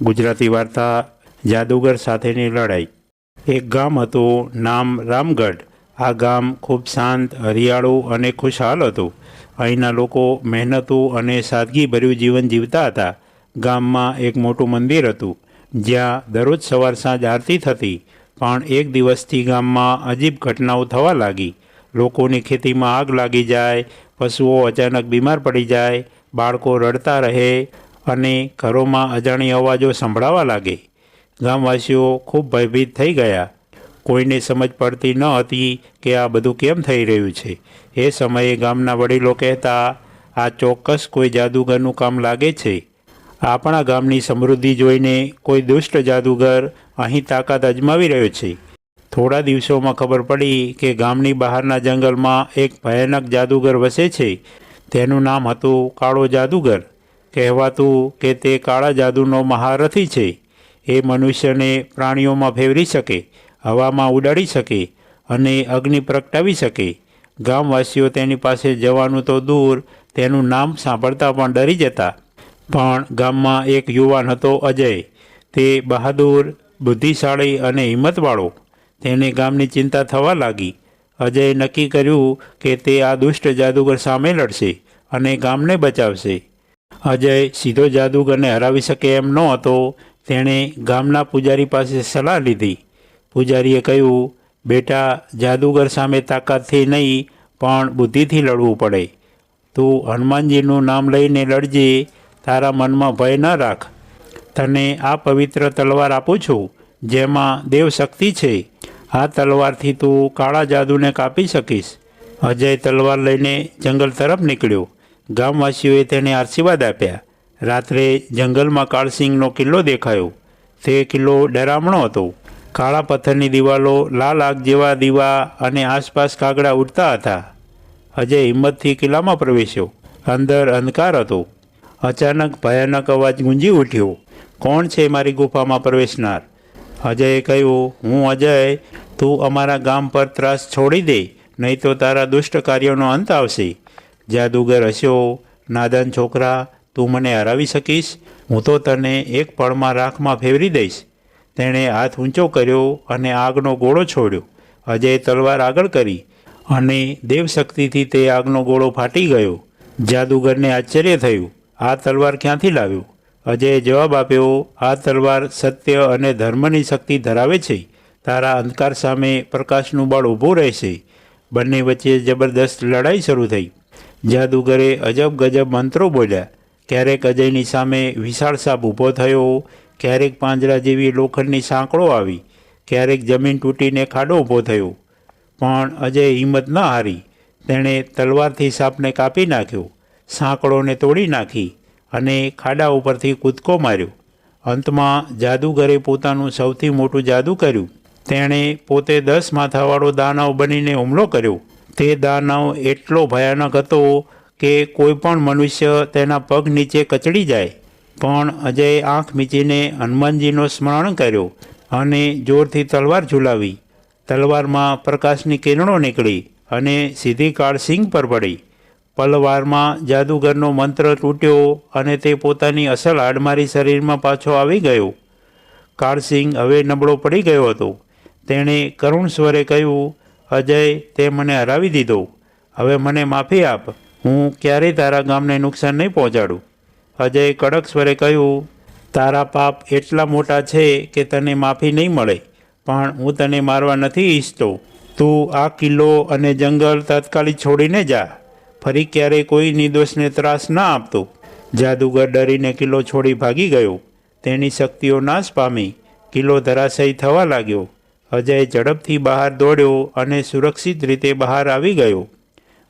ગુજરાતી વાર્તા જાદુગર સાથેની લડાઈ. એક ગામ હતું, નામ રામગઢ. આ ગામ ખૂબ શાંત, હરિયાળું અને ખુશહાલ હતું. અહીંના લોકો મહેનતુ અને સાદગીભર્યું જીવન જીવતા હતા. ગામમાં એક મોટું મંદિર હતું, જ્યાં દરરોજ સવાર સાંજ આરતી થતી, પણ એક દિવસથી ગામમાં અજીબ ઘટનાઓ થવા લાગી. લોકોની ખેતીમાં આગ લાગી જાય, પશુઓ અચાનક બીમાર પડી જાય, બાળકો રડતા રહે અને ઘરોમાં અજાણી અવાજો સંભળાવા લાગે. ગામવાસીઓ ખૂબ ભયભીત થઈ ગયા. કોઈને સમજ પડતી ન હતી કે આ બધું કેમ થઈ રહ્યું છે. એ સમયે ગામના વડીલો કહેતા, આ ચોક્કસ કોઈ જાદુગરનું કામ લાગે છે. આપણા ગામની સમૃદ્ધિ જોઈને કોઈ દુષ્ટ જાદુગર અહીં તાકાત અજમાવી રહ્યો છે. થોડા દિવસોમાં ખબર પડી કે ગામની બહારના જંગલમાં એક ભયાનક જાદુગર વસે છે. તેનું નામ હતું કાળો જાદુગર. કહેવાતું કે તે કાળા જાદુનો મહારથી છે. એ મનુષ્યને પ્રાણીઓમાં ફેરવી શકે, હવામાં ઉડાડી શકે અને અગ્નિ પ્રગટાવી શકે. ગામવાસીઓ તેની પાસે જવાનું તો દૂર, તેનું નામ સાંભળતા પણ ડરી જતા. પણ ગામમાં એક યુવાન હતો અજય. તે બહાદુર, બુદ્ધિશાળી અને હિંમતવાળો. તેને ગામની ચિંતા થવા લાગી. અજયે નક્કી કર્યું કે તે આ દુષ્ટ જાદુગર સામે લડશે અને ગામને બચાવશે. અજય સીધો જાદુગરને હરાવી શકે એમ ન હતો, તેણે ગામના પૂજારી પાસે સલાહ લીધી. પૂજારીએ કહ્યું, બેટા, જાદુગર સામે તાકાતથી નહીં, પણ બુદ્ધિથી લડવું પડે. તું હનુમાનજીનું નામ લઈને લડજે, તારા મનમાં ભય ન રાખ. તને આ પવિત્ર તલવાર આપું છું, જેમાં દેવશક્તિ છે. આ તલવારથી તું કાળા જાદુને કાપી શકીશ. અજય તલવાર લઈને જંગલ તરફ નીકળ્યો. ગામવાસીઓએ તેને આશીર્વાદ આપ્યા. રાત્રે જંગલમાં કાળસિંગનો કિલ્લો દેખાયો. તે કિલ્લો ડરામણો હતો. કાળા પથ્થરની દિવાલો લાલ આગ જેવા દીવા અને આસપાસ કાગડા ઉડતા હતા. અજય હિંમતથી કિલ્લામાં પ્રવેશ્યો. અંદર અંધકાર હતો. અચાનક ભયાનક અવાજ ગુંજી ઉઠ્યો. કોણ છે મારી ગુફામાં પ્રવેશનાર? અજયે કહ્યું, હું અજય. તું અમારા ગામ પર ત્રાસ છોડી દે, નહીં તો તારા દુષ્ટ કાર્યોનો અંત આવશે. જાદુગર હસ્યો નાદાન છોકરા, તું મને હરાવી શકીશ? હું તો તને એક પળમાં રાખમાં ફેરવી દઈશ. તેણે હાથ ઊંચો કર્યો અને આગનો ગોળો છોડ્યો. અજયે તલવાર આગળ કરી અને દેવશક્તિથી તે આગનો ગોળો ફાટી ગયો. જાદુગરને આશ્ચર્ય થયું. આ તલવાર ક્યાંથી લાવ્યો? અજયે જવાબ આપ્યો, આ તલવાર સત્ય અને ધર્મની શક્તિ ધરાવે છે. તારા અંધકાર સામે પ્રકાશનું બળ ઊભું રહેશે. બંને વચ્ચે જબરદસ્ત લડાઈ શરૂ થઈ. જાદુગરે અજબ ગજબ મંત્રો બોલ્યા. ક્યારેક અજયની સામે વિશાળ સાપ ઊભો થયો, ક્યારેક પાંજરા જેવી લોખંડની સાંકળો આવી, ક્યારેક જમીન તૂટીને ખાડો ઊભો થયો. પણ અજય હિંમત ન હારી. તેણે તલવારથી સાપને કાપી નાખ્યો, સાંકળોને તોડી નાખી અને ખાડા ઉપરથી કૂદકો માર્યો. અંતમાં જાદુગરે પોતાનું સૌથી મોટું જાદુ કર્યું. તેણે પોતે દસ માથાવાળો દાનવ બનીને હુમલો કર્યો. તે દાનવ એટલો ભયાનક હતો કે કોઈ પણ મનુષ્ય તેના પગ નીચે કચડી જાય. પણ અજયે આંખ મીચીને હનુમાનજીનો સ્મરણ કર્યો અને જોરથી તલવાર ઝુલાવી. તલવારમાં પ્રકાશની કિરણો નીકળી અને સીધી કાળ સિંગ પર પડી. પલવારમાં જાદુગરનો મંત્ર તૂટ્યો અને તે પોતાની અસલ હાડમારી શરીરમાં પાછો આવી ગયો. કાળસિંહ હવે નબળો પડી ગયો હતો. તેણે કરુણ સ્વરે કહ્યું અજય, તે મને હરાવી દીધો. હવે મને માફી આપ. હું ક્યારેય તારા ગામને નુકસાન નહીં પહોંચાડું. અજયે કડક સ્વરે કહ્યું, તારા પાપ એટલા મોટા છે કે તને માફી નહીં મળે, પણ હું તને મારવા નથી ઈચ્છતો. તું આ કિલ્લો અને જંગલ તાત્કાલિક છોડીને જા. ફરી ક્યારેય કોઈ નિર્દોષને ત્રાસ ના આપતો. જાદુગર ડરીને કિલ્લો છોડી ભાગી ગયો. તેની શક્તિઓ નાશ પામી. કિલ્લો ધરાશયી થવા લાગ્યો. અજય ઝડપથી બહાર દોડ્યો અને સુરક્ષિત રીતે બહાર આવી ગયો.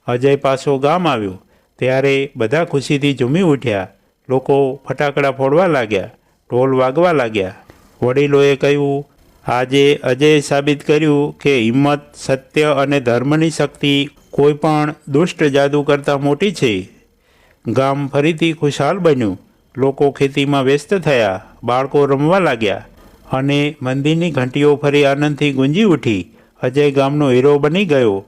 અજય પાછો ગામ આવ્યો. ત્યારે બધા ખુશીથી ઝૂમી ઉઠ્યા. લોકો ફટાકડા ફોડવા લાગ્યા, ઢોલ વાગવા લાગ્યા. વડીલોએ કહ્યું, આજે અજયે સાબિત કર્યું કે હિંમત, સત્ય અને ધર્મની શક્તિ કોઈ પણ દુષ્ટ જાદુ કરતાં મોટી છે. ગામ ફરીથી ખુશહાલ બન્યું. લોકો ખેતીમાં વ્યસ્ત થયા, બાળકો રમવા લાગ્યા. અને મંદિરની ઘંટીઓ ફરી આનંદથી ગુંજી ઉઠી. અજય ગામનો હીરો બની ગયો.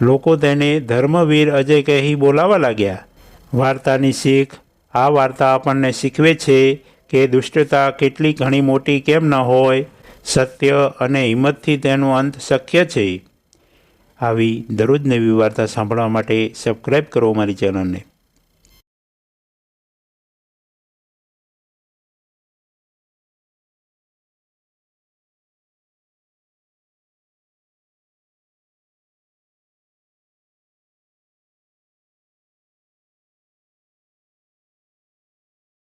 લોકો તેને ધર્મવીર અજય કહી બોલાવા લાગ્યા. વાર્તાની શીખ, આ વાર્તા આપણને શીખવે છે કે દુષ્ટતા કેટલી ઘણી મોટી કેમ ન હોય, સત્ય અને હિંમતથી તેનો અંત શક્ય છે. આવી દરરોજ નવી વાર્તા સાંભળવા માટે સબસ્ક્રાઈબ કરો મારી ચેનલને